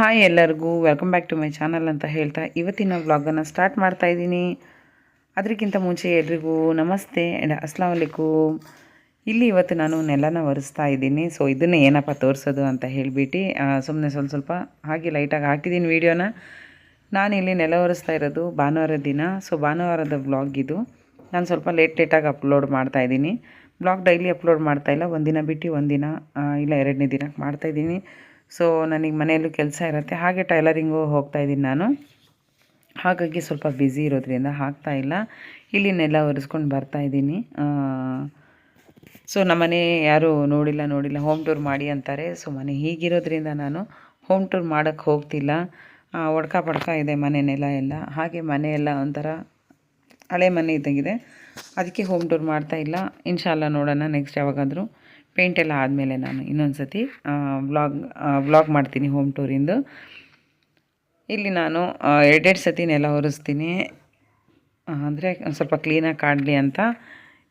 Hi ಎಲ್ಲರಿಗೂ welcome back to my channel ಅಂತ ಹೇಳ್ತಾ ಇವತ್ತಿನ ವ್ಲಾಗನ್ನು ಸ್ಟಾರ್ಟ್ ಮಾಡ್ತಾ ಇದ್ದೀನಿ. ಅದಕ್ಕಿಂತ ಮುಂಚೆ ಎಲ್ರಿಗೂ ನಮಸ್ತೆ ಆ್ಯಂಡ್ ಅಸ್ಲಾಂ ವಲಿಕೂಮ್ ಇಲ್ಲಿ ಇವತ್ತು ನಾನು ನೆಲನ ಒರೆಸ್ತಾ ಇದ್ದೀನಿ. ಸೊ ಇದನ್ನು ಏನಪ್ಪ ತೋರಿಸೋದು ಅಂತ ಹೇಳಿಬಿಟ್ಟು ಸುಮ್ಮನೆ ಸ್ವಲ್ಪ ಸ್ವಲ್ಪ ಹಾಗೆ ಲೈಟಾಗಿ ಹಾಕಿದ್ದೀನಿ ವೀಡಿಯೋನ ನಾನು ಇಲ್ಲಿ ನೆಲ ಒರೆಸ್ತಾ ಇರೋದು ಭಾನುವಾರ ದಿನ. ಸೊ ಭಾನುವಾರದ ವ್ಲಾಗ್ ಇದು. ನಾನು ಸ್ವಲ್ಪ ಲೇಟ್ ಲೇಟಾಗಿ ಅಪ್ಲೋಡ್ ಮಾಡ್ತಾ ಇದ್ದೀನಿ. ಬ್ಲಾಗ್ ಡೈಲಿ ಅಪ್ಲೋಡ್ ಮಾಡ್ತಾ ಇಲ್ಲ. ಒಂದಿನ ಬಿಟ್ಟು ಒಂದಿನ ಇಲ್ಲ ಎರಡನೇ ದಿನಕ್ಕೆ ಮಾಡ್ತಾಯಿದ್ದೀನಿ ಸೊ ನನಗೆ ಮನೆಯಲ್ಲೂ ಕೆಲಸ ಇರುತ್ತೆ. ಹಾಗೆ ಟೈಲರಿಂಗು ಹೋಗ್ತಾ ಇದ್ದೀನಿ ನಾನು. ಹಾಗಾಗಿ ಸ್ವಲ್ಪ ಬ್ಯುಸಿ ಇರೋದ್ರಿಂದ ಹಾಕ್ತಾ ಇಲ್ಲ. ಇಲ್ಲಿ ನೆಲ ಒರೆಸ್ಕೊಂಡು ಬರ್ತಾ ಇದ್ದೀನಿ. ಸೊ ನಮ್ಮನೆ ಯಾರು ನೋಡಿಲ್ಲ ನೋಡಿಲ್ಲ. ಹೋಮ್ ಟೂರ್ ಮಾಡಿ ಅಂತಾರೆ. ಸೊ ಮನೆ ಹೀಗಿರೋದ್ರಿಂದ ನಾನು ಹೋಮ್ ಟೂರ್ ಮಾಡೋಕ್ಕೆ ಹೋಗ್ತಿಲ್ಲ. ಒಡ್ಕ ಪಡ್ಕ ಇದೆ ಮನೆನೆಲ್ಲ ನೆಲ ಎಲ್ಲ. ಹಾಗೆ ಮನೆಯೆಲ್ಲ ಒಂಥರ ಹಳೆ ಮನೆ ಇದ್ದಂಗಿದೆ. ಅದಕ್ಕೆ ಹೋಮ್ ಟೂರ್ ಮಾಡ್ತಾ ಇಲ್ಲ. ಇನ್ಶಾಲ್ಲ ನೋಡೋಣ ನೆಕ್ಸ್ಟ್ ಯಾವಾಗಾದರೂ. ಪೇಂಟ್ ಎಲ್ಲ ಆದಮೇಲೆ ನಾನು ಇನ್ನೊಂದು ಸತಿ ವ್ಲಾಗ್ ವ್ಲಾಗ್ ಮಾಡ್ತೀನಿ ಹೋಮ್ ಟೂರಿಂದು ಇಲ್ಲಿ ನಾನು ಎರಡೆರಡು ಸತಿ ನೆಲ ಒರೆಸ್ತೀನಿ. ಅಂದರೆ ಸ್ವಲ್ಪ ಕ್ಲೀನಾಗಿ ಕಾಣಲಿ ಅಂತ.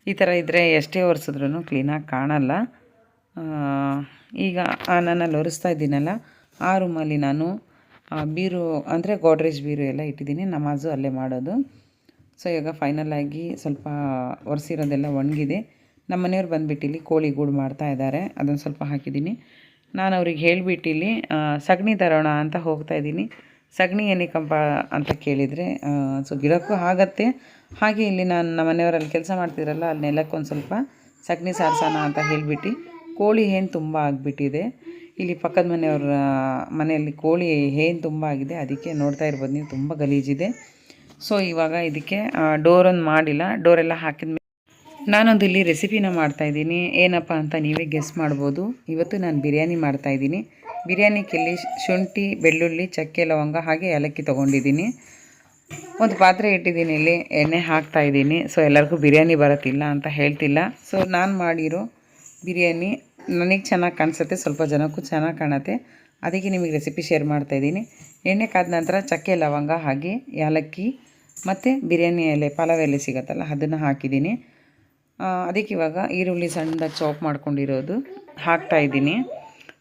ಈ ಥರ ಇದ್ದರೆ ಎಷ್ಟೇ ಒರೆಸಿದ್ರೂ ಕ್ಲೀನಾಗಿ ಕಾಣಲ್ಲ. ಈಗ ನಾನಲ್ಲಿ ಒರೆಸ್ತಾ ಇದ್ದೀನಲ್ಲ, ಆ ರೂಮಲ್ಲಿ ನಾನು ಬೀರು, ಅಂದರೆ ಗೋಡ್ರೇಜ್ ಬೀರು ಎಲ್ಲ ಇಟ್ಟಿದ್ದೀನಿ, ನಮಾಜು ಅಲ್ಲೇ ಮಾಡೋದು. ಸೊ ಇವಾಗ ಫೈನಲ್ ಆಗಿ ಸ್ವಲ್ಪ ಒರೆಸಿರೋದೆಲ್ಲ ಒಣಗಿದೆ. ನಮ್ಮ ಮನೆಯವ್ರು ಬಂದ್ಬಿಟ್ಟು ಇಲ್ಲಿ ಕೋಳಿ ಗೂಡು ಮಾಡ್ತಾ ಇದ್ದಾರೆ. ಅದನ್ನು ಸ್ವಲ್ಪ ಹಾಕಿದ್ದೀನಿ. ನಾನು ಅವ್ರಿಗೆ ಹೇಳಿಬಿಟ್ಟು ಇಲ್ಲಿ ಆ, ಸಗಣಿ ತರೋಣ ಅಂತ ಹೋಗ್ತಾ ಇದ್ದೀನಿ. ಸಗಣಿ ಏನಕ್ಕಂಪ ಅಂತ ಕೇಳಿದರೆ ಸೊ ಗಿಡಕ್ಕೂ ಆಗತ್ತೆ. ಹಾಗೆ ಇಲ್ಲಿ ನಾನು ನಮ್ಮ ಮನೆಯವರಲ್ಲಿ ಕೆಲಸ ಮಾಡ್ತಿದ್ರಲ್ಲ ಅಲ್ಲಿ ನೆಲಕ್ಕೊಂದು ಸ್ವಲ್ಪ ಸಗಣಿ ಸಾರಿಸೋಣ ಅಂತ ಹೇಳಿಬಿಟ್ಟು ಕೋಳಿ ಏನು ತುಂಬ ಆಗಿಬಿಟ್ಟಿದೆ. ಇಲ್ಲಿ ಪಕ್ಕದ ಮನೆಯವರ ಮನೆಯಲ್ಲಿ ಕೋಳಿ ಏನು ತುಂಬ ಆಗಿದೆ. ಅದಕ್ಕೆ ನೋಡ್ತಾ ಇರ್ಬೋದು ನೀವು ತುಂಬ ಗಲೀಜಿದೆ. ಸೊ ಇವಾಗ ಇದಕ್ಕೆ ಡೋರೊಂದು ಮಾಡಿಲ್ಲ. ಡೋರೆಲ್ಲ ಹಾಕಿದ ನಾನೊಂದು ಇಲ್ಲಿ ರೆಸಿಪಿನ ಮಾಡ್ತಾಯಿದ್ದೀನಿ ಏನಪ್ಪ ಅಂತ ನೀವೇ ಗೆಸ್ ಮಾಡ್ಬೋದು. ಇವತ್ತು ನಾನು ಬಿರಿಯಾನಿ ಮಾಡ್ತಾಯಿದ್ದೀನಿ ಬಿರಿಯಾನಿ ಇಲ್ಲಿ ಶುಂಠಿ, ಬೆಳ್ಳುಳ್ಳಿ, ಚಕ್ಕೆ, ಲವಂಗ ಹಾಗೆ ಏಲಕ್ಕಿ ತೊಗೊಂಡಿದ್ದೀನಿ. ಒಂದು ಪಾತ್ರೆ ಇಟ್ಟಿದ್ದೀನಿ ಇಲ್ಲಿ. ಎಣ್ಣೆ ಹಾಕ್ತಾ ಇದ್ದೀನಿ. ಸೊ, ಎಲ್ಲರಿಗೂ ಬಿರಿಯಾನಿ ಬರೋತ್ತಿಲ್ಲ ಅಂತ ಹೇಳ್ತಿಲ್ಲ. ಸೊ, ನಾನು ಮಾಡಿರೋ ಬಿರಿಯಾನಿ ನನಗೆ ಚೆನ್ನಾಗಿ ಕಾಣಿಸುತ್ತೆ. ಸ್ವಲ್ಪ ಜನಕ್ಕೂ ಚೆನ್ನಾಗಿ ಕಾಣುತ್ತೆ. ಅದಕ್ಕೆ ನಿಮಗೆ ರೆಸಿಪಿ ಶೇರ್ ಮಾಡ್ತಾಯಿದ್ದೀನಿ ಎಣ್ಣೆ ಕಾದ ನಂತರ ಚಕ್ಕೆ, ಲವಂಗ ಹಾಗೆ ಏಲಕ್ಕಿ ಮತ್ತು ಬಿರಿಯಾನಿ ಎಲೆ, ಪಲಾವ್ ಎಲೆ ಸಿಗುತ್ತಲ್ಲ, ಅದನ್ನು ಹಾಕಿದ್ದೀನಿ. ಅದಕ್ಕೆ ಇವಾಗ ಈರುಳ್ಳಿ ಸಣ್ಣದಾಗಿ ಚಾಪ್ ಮಾಡ್ಕೊಂಡಿರೋದು ಹಾಕ್ತಾ ಇದ್ದೀನಿ.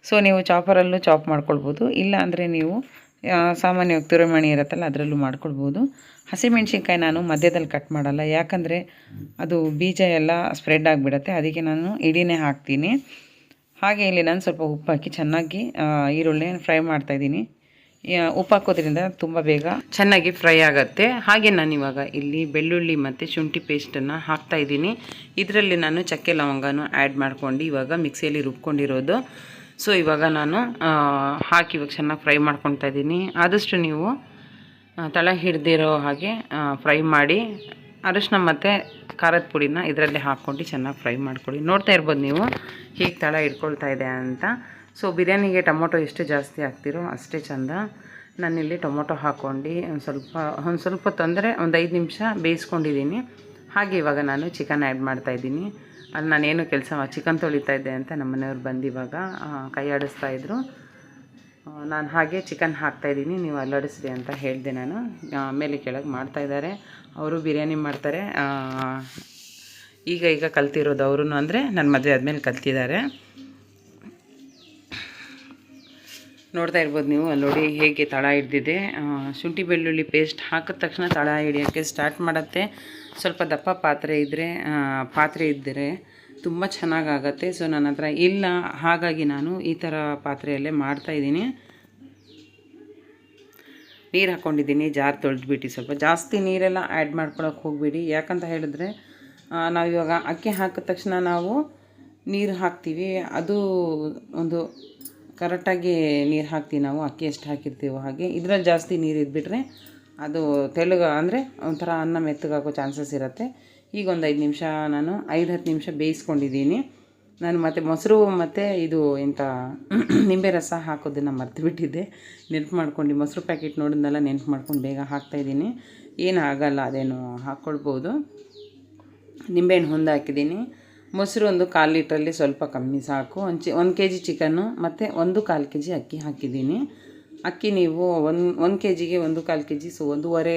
ಸೊ ನೀವು ಚಾಪರಲ್ಲೂ ಚಾಪ್ ಮಾಡ್ಕೊಳ್ಬೋದು. ಇಲ್ಲ ಅಂದರೆ ನೀವು ಸಾಮಾನ್ಯವಾಗಿ ತುರಮಣಿ ಇರುತ್ತಲ್ಲ, ಅದರಲ್ಲೂ ಮಾಡ್ಕೊಳ್ಬೋದು. ಹಸಿಮೆಣ್ಸಿನ್ಕಾಯಿ ನಾನು ಮಧ್ಯದಲ್ಲಿ ಕಟ್ ಮಾಡಲ್ಲ. ಯಾಕಂದರೆ ಅದು ಬೀಜ ಎಲ್ಲ ಸ್ಪ್ರೆಡ್ ಆಗಿಬಿಡತ್ತೆ. ಅದಕ್ಕೆ ನಾನು ಇಡೀನೇ ಹಾಕ್ತೀನಿ. ಹಾಗೆ ಇಲ್ಲಿ ನಾನು ಸ್ವಲ್ಪ ಉಪ್ಪು ಹಾಕಿ ಚೆನ್ನಾಗಿ ಈರುಳ್ಳಿ ಫ್ರೈ ಮಾಡ್ತಾಯಿದ್ದೀನಿ ಉಪ್ಪು ಹಾಕೋದ್ರಿಂದ ತುಂಬ ಬೇಗ. ಚೆನ್ನಾಗಿ ಫ್ರೈ ಆಗುತ್ತೆ. ಹಾಗೆ ನಾನು ಇವಾಗ ಇಲ್ಲಿ ಬೆಳ್ಳುಳ್ಳಿ ಮತ್ತು ಶುಂಠಿ ಪೇಸ್ಟನ್ನು ಹಾಕ್ತಾ ಇದ್ದೀನಿ. ಇದರಲ್ಲಿ ನಾನು ಚಕ್ಕೆ ಲವಂಗನೂ ಆ್ಯಡ್ ಮಾಡ್ಕೊಂಡು ಇವಾಗ ಮಿಕ್ಸಿಯಲ್ಲಿ ರುಬ್ಕೊಂಡಿರೋದು. ಸೊ ಇವಾಗ ನಾನು ಹಾಕಿ ಇವಾಗ ಚೆನ್ನಾಗಿ ಫ್ರೈ ಮಾಡ್ಕೊತಾ ಇದ್ದೀನಿ. ಆದಷ್ಟು ನೀವು ತಳ ಹಿಡ್ದಿರೋ ಹಾಗೆ ಫ್ರೈ ಮಾಡಿ, ಅರಶಿನ ಮತ್ತು ಖಾರದ ಪುಡಿನ ಇದರಲ್ಲಿ ಹಾಕ್ಕೊಂಡು ಚೆನ್ನಾಗಿ ಫ್ರೈ ಮಾಡ್ಕೊಳ್ಳಿ. ನೋಡ್ತಾ ಇರ್ಬೋದು ನೀವು, ಹೀಗೆ ತಳ ಇಟ್ಕೊಳ್ತಾ ಇದೆ ಅಂತ. ಸೊ ಬಿರಿಯಾನಿಗೆ ಟೊಮೊಟೊ ಎಷ್ಟು ಜಾಸ್ತಿ ಹಾಕ್ತಿರೋ ಅಷ್ಟೇ ಚಂದ. ನಾನಿಲ್ಲಿ ಟೊಮೊಟೊ ಹಾಕ್ಕೊಂಡು ಒಂದು ಸ್ವಲ್ಪ ಒಂದು ಸ್ವಲ್ಪ ತೊಂದರೆ, ಒಂದು ಐದು ನಿಮಿಷ ಬೇಯಿಸ್ಕೊಂಡಿದ್ದೀನಿ ಹಾಗೆ ಇವಾಗ ನಾನು ಚಿಕನ್ ಆ್ಯಡ್ ಮಾಡ್ತಾಯಿದ್ದೀನಿ ಅಲ್ಲಿ ನಾನೇನು ಕೆಲಸ ಚಿಕನ್ ತೊಳಿತಾ ಇದ್ದೆ ಅಂತ ನಮ್ಮ ಮನೆಯವ್ರು ಬಂದು ಇವಾಗ ಕೈ ಆಡಿಸ್ತಾ ಇದ್ರು. ನಾನು ಹಾಗೆ ಚಿಕನ್ ಹಾಕ್ತಾಯಿದ್ದೀನಿ ನೀವು ಅಲ್ಲಾಡಿಸ್ರಿ ಅಂತ ಹೇಳಿದೆ ನಾನು. ಮೇಲೆ ಕೆಳಗೆ ಮಾಡ್ತಾಯಿದ್ದಾರೆ ಅವರು ಬಿರಿಯಾನಿ ಮಾಡ್ತಾರೆ. ಈಗ ಈಗ ಕಲ್ತಿರೋದು ಅವರು ಅಂದರೆ ನನ್ನ ಮದುವೆ ಆದಮೇಲೆ ಕಲ್ತಿದ್ದಾರೆ. ನೋಡ್ತಾ ಇರ್ಬೋದು ನೀವು ಅಲ್ಲಿ ಹೇಗೆ ತಳ ಹಿಡ್ದಿದೆ. ಶುಂಠಿ ಬೆಳ್ಳುಳ್ಳಿ ಪೇಸ್ಟ್ ಹಾಕಿದ ತಕ್ಷಣ ತಳ ಹಿಡಿಯೋಕ್ಕೆ ಸ್ಟಾರ್ಟ್ ಮಾಡುತ್ತೆ. ಸ್ವಲ್ಪ ದಪ್ಪ ಪಾತ್ರೆ ಇದ್ದರೆ ಪಾತ್ರೆ ಇದ್ದರೆ ತುಂಬ ಚೆನ್ನಾಗಾಗತ್ತೆ. ಸೊ ನನ್ನ ಹತ್ರ ಇಲ್ಲ, ಹಾಗಾಗಿ ನಾನು ಈ ಥರ ಪಾತ್ರೆಯಲ್ಲೇ ಮಾಡ್ತಾಯಿದ್ದೀನಿ ನೀರು ಹಾಕ್ಕೊಂಡಿದ್ದೀನಿ ಜಾರ್ ತೊಳೆದ್ಬಿಟ್ಟು ಸ್ವಲ್ಪ. ಜಾಸ್ತಿ ನೀರೆಲ್ಲ ಆ್ಯಡ್ ಮಾಡ್ಕೊಳಕ್ಕೆ ಹೋಗಬೇಡಿ. ಯಾಕಂತ ಹೇಳಿದ್ರೆ ನಾವು ಇವಾಗ ಅಕ್ಕಿ ಹಾಕಿದ ತಕ್ಷಣ ನಾವು ನೀರು ಹಾಕ್ತೀವಿ. ಅದು ಒಂದು ಕರೆಕ್ಟಾಗಿ ನೀರು ಹಾಕ್ತೀವಿ ನಾವು, ಅಕ್ಕಿ ಎಷ್ಟು ಹಾಕಿರ್ತೀವೋ ಹಾಗೆ. ಇದರಲ್ಲಿ ಜಾಸ್ತಿ ನೀರು ಇದ್ಬಿಟ್ರೆ ಅದು ತೆಳುಗ ಅಂದರೆ ಒಂಥರ ಅನ್ನ ಮೆತ್ತಗಾಗೋ ಚಾನ್ಸಸ್ ಇರುತ್ತೆ. ಈಗ ಒಂದು ಐದು ನಿಮಿಷ ನಾನು ಐದು ಹತ್ತು ನಿಮಿಷ ಬೇಯಿಸ್ಕೊಂಡಿದ್ದೀನಿ. ನಾನು ಮತ್ತು ಮೊಸರು ಮತ್ತು ಇದು ಇಂಥ ನಿಂಬೆ ರಸ ಹಾಕೋದನ್ನು ಮರ್ತು ಬಿಟ್ಟಿದ್ದೆ ನೆನಪು ಮಾಡ್ಕೊಂಡು ಮೊಸರು ಪ್ಯಾಕೆಟ್ ನೋಡಿದ್ನೆಲ್ಲ ನೆನಪು ಮಾಡ್ಕೊಂಡು ಬೇಗ ಹಾಕ್ತಾಯಿದ್ದೀನಿ ಏನು ಆಗಲ್ಲ, ಅದೇನು ಹಾಕ್ಕೊಳ್ಬೋದು. ನಿಂಬೆಹಣ್ಣು ಹೊಂದು ಹಾಕಿದ್ದೀನಿ ಮೊಸರು ಒಂದು ಕಾಲು ಲೀಟ್ರಲ್ಲಿ ಸ್ವಲ್ಪ ಕಮ್ಮಿ ಸಾಕು. ಒಂದು ಚಿ ಒಂದು ಕೆ ಜಿ ಚಿಕನ್ನು ಮತ್ತು ಒಂದು ಕಾಲು ಕೆ ಜಿ ಅಕ್ಕಿ ಹಾಕಿದ್ದೀನಿ. ಅಕ್ಕಿ ನೀವು ಒಂದು ಒಂದು ಕೆ ಜಿಗೆ ಒಂದು ಕಾಲು ಕೆ ಜಿ ಸೊ, ಒಂದೂವರೆ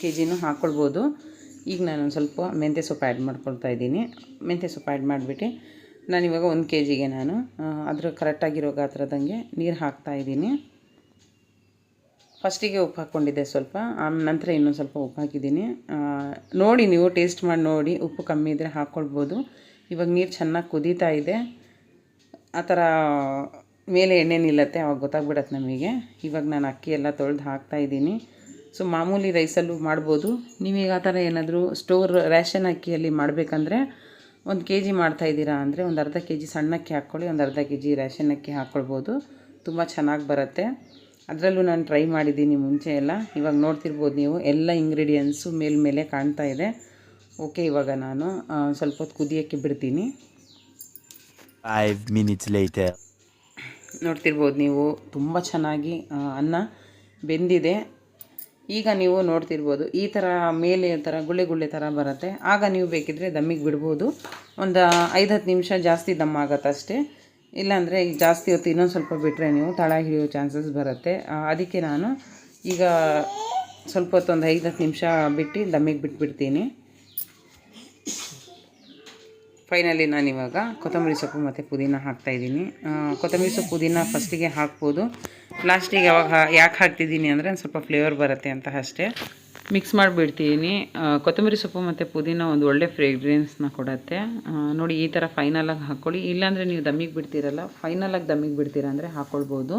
ಕೆ ಜಿನೂ ಹಾಕ್ಕೊಳ್ಬೋದು ಈಗ ನಾನು ಸ್ವಲ್ಪ ಮೆಂತ್ಯೆ ಸೊಪ್ಪು ಆ್ಯಡ್ ಮಾಡ್ಕೊಳ್ತಾ ಇದ್ದೀನಿ. ಮೆಂತ್ಯ ಸೊಪ್ಪು ಆ್ಯಡ್ ಮಾಡಿಬಿಟ್ಟು ನಾನಿವಾಗ ಒಂದು ಕೆ ಜಿಗೆ ನಾನು ಅದರ ಕರೆಕ್ಟಾಗಿರೋ ಗಾತ್ರದಂಗೆ ನೀರು ಹಾಕ್ತಾ ಇದ್ದೀನಿ. ಫಸ್ಟಿಗೆ ಉಪ್ಪು ಹಾಕ್ಕೊಂಡಿದ್ದೆ ಸ್ವಲ್ಪ ನಂತರ ಇನ್ನೊಂದು ಸ್ವಲ್ಪ ಉಪ್ಪು ಹಾಕಿದ್ದೀನಿ. ನೋಡಿ ನೀವು ಟೇಸ್ಟ್ ಮಾಡಿ ನೋಡಿ, ಉಪ್ಪು ಕಮ್ಮಿ ಇದ್ದರೆ ಹಾಕ್ಕೊಳ್ಬೋದು ಇವಾಗ ನೀರು ಚೆನ್ನಾಗಿ ಕುದೀತಾ ಇದೆ. ಆ ಥರ ಮೇಲೆ ಎಣ್ಣೆ ನಿಲ್ಲತ್ತೆ, ಅವಾಗ ಗೊತ್ತಾಗ್ಬಿಡತ್ತೆ ನಮಗೆ. ಇವಾಗ ನಾನು ಅಕ್ಕಿ ಎಲ್ಲ ತೊಳೆದು ಹಾಕ್ತಾ ಇದ್ದೀನಿ. ಸೊ ಮಾಮೂಲಿ ರೈಸಲ್ಲೂ ಮಾಡ್ಬೋದು. ನೀವೀಗ ಆ ಥರ ಏನಾದರೂ ಸ್ಟೋರ್ ರ್ಯಾಷನ್ ಅಕ್ಕಿಯಲ್ಲಿ ಮಾಡಬೇಕಂದ್ರೆ ಒಂದು ಕೆ ಜಿ ಮಾಡ್ತಾಯಿದ್ದೀರಾ ಅಂದರೆ ಒಂದು ಅರ್ಧ ಕೆ ಜಿ ಸಣ್ಣ ಅಕ್ಕಿ ಹಾಕ್ಕೊಳ್ಳಿ, ಒಂದು ಅರ್ಧ ಕೆ ಜಿ ರ್ಯಾಷನ್ ಅಕ್ಕಿ ಹಾಕ್ಕೊಳ್ಬೋದು. ತುಂಬ ಚೆನ್ನಾಗಿ ಬರುತ್ತೆ. ಅದರಲ್ಲೂ ನಾನು ಟ್ರೈ ಮಾಡಿದ್ದೀನಿ ಮುಂಚೆ ಎಲ್ಲ. ಇವಾಗ ನೋಡ್ತಿರ್ಬೋದು ನೀವು, ಎಲ್ಲ ಇಂಗ್ರೀಡಿಯೆಂಟ್ಸು ಮೇಲ್ಮೇಲೆ ಕಾಣ್ತಾ ಇದೆ. ಓಕೆ ಇವಾಗ ನಾನು ಸ್ವಲ್ಪ ಹೊತ್ತು ಕುದಿಯೋಕ್ಕೆ ಬಿಡ್ತೀನಿ. Five minutes later. ನೋಡ್ತಿರ್ಬೋದು ನೀವು ತುಂಬ ಚೆನ್ನಾಗಿ ಅನ್ನ ಬೆಂದಿದೆ. ಈಗ ನೀವು ನೋಡ್ತಿರ್ಬೋದು ಈ ಥರ ಮೇಲೆ ಥರ ಗುಳ್ಳೆ ಗುಳ್ಳೆ ಥರ ಬರುತ್ತೆ. ಆಗ ನೀವು ಬೇಕಿದ್ರೆ ದಮ್ಮಿಗೆ ಬಿಡ್ಬೋದು. ಒಂದು ಐದು ಹತ್ತು ನಿಮಿಷ ಜಾಸ್ತಿ ದಮ್ ಆಗತ್ತೆ ಅಷ್ಟೇ ಇಲ್ಲಾಂದರೆ ಈಗ ಜಾಸ್ತಿ ಹೊತ್ತು ಇನ್ನೊಂದು ಸ್ವಲ್ಪ ಬಿಟ್ಟರೆ ನೀವು ತಳ ಹಿಡಿಯೋ ಚಾನ್ಸಸ್ ಬರುತ್ತೆ. ಅದಕ್ಕೆ ನಾನು ಈಗ ಸ್ವಲ್ಪ ಹೊತ್ತು ಒಂದು ಐದು ಹತ್ತು ನಿಮಿಷ ಬಿಟ್ಟು ದಮ್ಮಿಗೆ ಬಿಟ್ಬಿಡ್ತೀನಿ. ಫೈನಲಿ ನಾನು ಇವಾಗ ಕೊತ್ತಂಬರಿ ಸೊಪ್ಪು ಮತ್ತು ಪುದೀನ ಹಾಕ್ತಾಯಿದ್ದೀನಿ ಕೊತ್ತಂಬರಿ ಸೊಪ್ಪು ಪುದೀನ ಫಸ್ಟಿಗೆ ಹಾಕ್ಬೋದು. ಲಾಸ್ಟಿಗೆ ಯಾವಾಗ ಯಾಕೆ ಹಾಕ್ತಿದ್ದೀನಿ ಅಂದರೆ ಒಂದು ಸ್ವಲ್ಪ ಫ್ಲೇವರ್ ಬರುತ್ತೆ ಅಂತ ಅಷ್ಟೇ. ಮಿಕ್ಸ್ ಮಾಡಿಬಿಡ್ತೀನಿ. ಕೊತ್ತಂಬರಿ ಸೊಪ್ಪು ಮತ್ತು ಪುದೀನ ಒಂದು ಒಳ್ಳೆ ಫ್ರೇಗ್ರೆನ್ಸ್ನ ಕೊಡುತ್ತೆ. ನೋಡಿ ಈ ಥರ ಫೈನಲಾಗಿ ಹಾಕ್ಕೊಳ್ಳಿ ಇಲ್ಲಾಂದರೆ ನೀವು ದಮ್ಮಿಗೆ ಬಿಡ್ತೀರಲ್ಲ ಫೈನಲಾಗಿ ದಮ್ಮಿಗೆ ಬಿಡ್ತೀರ ಅಂದರೆ ಹಾಕ್ಕೊಳ್ಬೋದು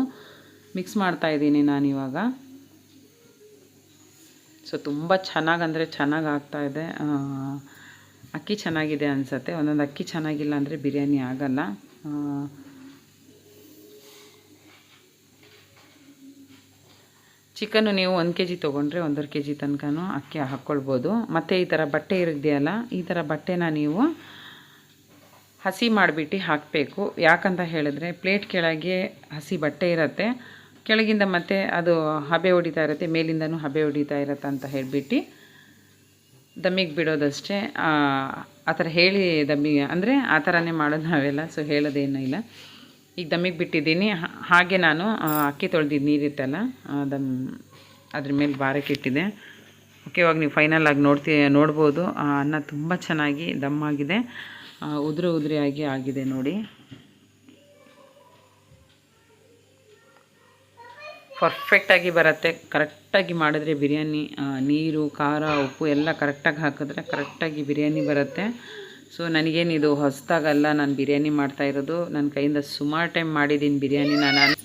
ಮಿಕ್ಸ್ ಮಾಡ್ತಾಯಿದ್ದೀನಿ ನಾನಿವಾಗ ಸೊ ತುಂಬ ಚೆನ್ನಾಗಂದರೆ ಚೆನ್ನಾಗಿ ಆಗ್ತಾಯಿದೆ ಅಕ್ಕಿ ಚೆನ್ನಾಗಿದೆ ಅನಿಸುತ್ತೆ. ಒಂದೊಂದು ಅಕ್ಕಿ ಚೆನ್ನಾಗಿಲ್ಲ ಅಂದರೆ ಬಿರಿಯಾನಿ ಆಗಲ್ಲ. ಚಿಕನ್ನು ನೀವು ಒಂದು ಕೆ ಜಿ ತೊಗೊಂಡ್ರೆ ಒಂದೂವರೆ ಕೆ ಜಿ ತನಕನೂ ಅಕ್ಕಿ ಹಾಕ್ಕೊಳ್ಬೋದು ಮತ್ತು ಈ ಥರ ಬಟ್ಟೆ ಇರಿದೆಯಲ್ಲ, ಈ ಥರ ಬಟ್ಟೆನ ನೀವು ಹಸಿ ಮಾಡಿಬಿಟ್ಟು ಹಾಕಬೇಕು. ಯಾಕಂತ ಹೇಳಿದ್ರೆ ಪ್ಲೇಟ್ ಕೆಳಗೆ ಹಸಿ ಬಟ್ಟೆ ಇರುತ್ತೆ. ಕೆಳಗಿಂದ ಮತ್ತೆ ಅದು ಹಬೆ ಹೊಡಿತಾ ಇರುತ್ತೆ, ಮೇಲಿಂದನೂ ಹಬೆ ಹೊಡಿತಾ ಇರುತ್ತೆ ಅಂತ ಹೇಳಿಬಿಟ್ಟು ದಮ್ಮಿಗೆ ಬಿಡೋದಷ್ಟೇ, ಆ ಥರ ಹೇಳಿ ದಮ್ಮಿಗೆ, ಅಂದರೆ ಆ ಥರನೇ ಮಾಡೋದು ನಾವೆಲ್ಲ ಸೊ ಹೇಳೋದೇನೂ ಇಲ್ಲ. ಈಗ ದಮ್ಮಿಗೆ ಬಿಟ್ಟಿದ್ದೀನಿ ಹಾಗೆ ನಾನು ಅಕ್ಕಿ ತೊಳೆದಿದ್ದು ನೀರಿತ್ತಲ್ಲ ದಮ್, ಅದ್ರ ಮೇಲೆ ಬಾರಕ್ಕೆ ಇಟ್ಟಿದೆ ಓಕೆ ಇವಾಗ ನೀವು ಫೈನಲ್ ಆಗಿ ನೋಡ್ತೀ, ನೋಡ್ಬೋದು ಅನ್ನ ತುಂಬ ಚೆನ್ನಾಗಿ ದಮ್ಮಾಗಿದೆ ಉದುರು ಉದುರಿಯಾಗಿ ಆಗಿದೆ ನೋಡಿ. ಪರ್ಫೆಕ್ಟಾಗಿ ಬರುತ್ತೆ. ಕರೆಕ್ಟಾಗಿ ಮಾಡಿದ್ರೆ ಬಿರಿಯಾನಿ ನೀರು, ಖಾರ, ಉಪ್ಪು ಎಲ್ಲ ಕರೆಕ್ಟಾಗಿ ಹಾಕಿದ್ರೆ ಕರೆಕ್ಟಾಗಿ ಬಿರಿಯಾನಿ ಬರುತ್ತೆ. ಸೊ ನನಗೇನಿದು ಹೊಸದಾಗಲ್ಲ ನಾನು ಬಿರಿಯಾನಿ ಮಾಡ್ತಾ ಇರೋದು. ನನ್ನ ಕೈಯಿಂದ ಸುಮಾರು ಟೈಮ್ ಮಾಡಿದ್ದೀನಿ ಬಿರಿಯಾನಿ ನಾನು.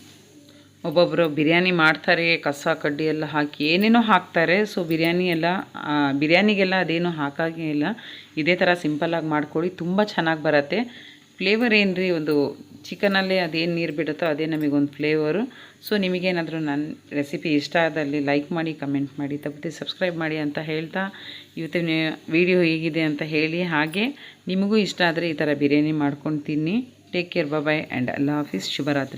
ಒಬ್ಬೊಬ್ಬರು ಬಿರಿಯಾನಿ ಮಾಡ್ತಾರೆ, ಕಸ, ಕಡ್ಡಿ ಎಲ್ಲ ಹಾಕಿ ಏನೇನೋ ಹಾಕ್ತಾರೆ. ಸೊ ಬಿರಿಯಾನಿ ಎಲ್ಲ ಬಿರಿಯಾನಿಗೆಲ್ಲ ಅದೇನೂ ಹಾಕಾಗೇ ಇಲ್ಲ. ಇದೇ ಥರ ಸಿಂಪಲ್ಲಾಗಿ ಮಾಡ್ಕೊಳ್ಳಿ, ತುಂಬ ಚೆನ್ನಾಗಿ ಬರುತ್ತೆ. ಫ್ಲೇವರ್ ಏನು ರೀ ಒಂದು ಚಿಕನಲ್ಲೇ ಅದೇನು ನೀರು ಬಿಡುತ್ತೋ ಅದೇ ನಮಗೊಂದು ಫ್ಲೇವರು ಸೊ ನಿಮಗೇನಾದರೂ ನನ್ನ ರೆಸಿಪಿ ಇಷ್ಟ ಆದಲ್ಲಿ ಲೈಕ್ ಮಾಡಿ ಕಮೆಂಟ್ ಮಾಡಿ ತಪ್ಪದೆ ಸಬ್ಸ್ಕ್ರೈಬ್ ಮಾಡಿ ಅಂತ ಹೇಳ್ತಾ ಇವತ್ತಿನ ವಿಡಿಯೋ ಹೇಗಿದೆ ಅಂತ ಹೇಳಿ. ಹಾಗೆ ನಿಮಗೂ ಇಷ್ಟ ಆದರೆ ಈ ಥರ ಬಿರಿಯಾನಿ ಮಾಡ್ಕೊಂಡು ತಿನ್ನಿ. ಟೇಕ್ ಕೇರ್ ಬಾಯ್ ಆ್ಯಂಡ್ ಅಲ್ಲ ಹಾಫೀಸ್ ಶುಭರಾತ್ರಿ.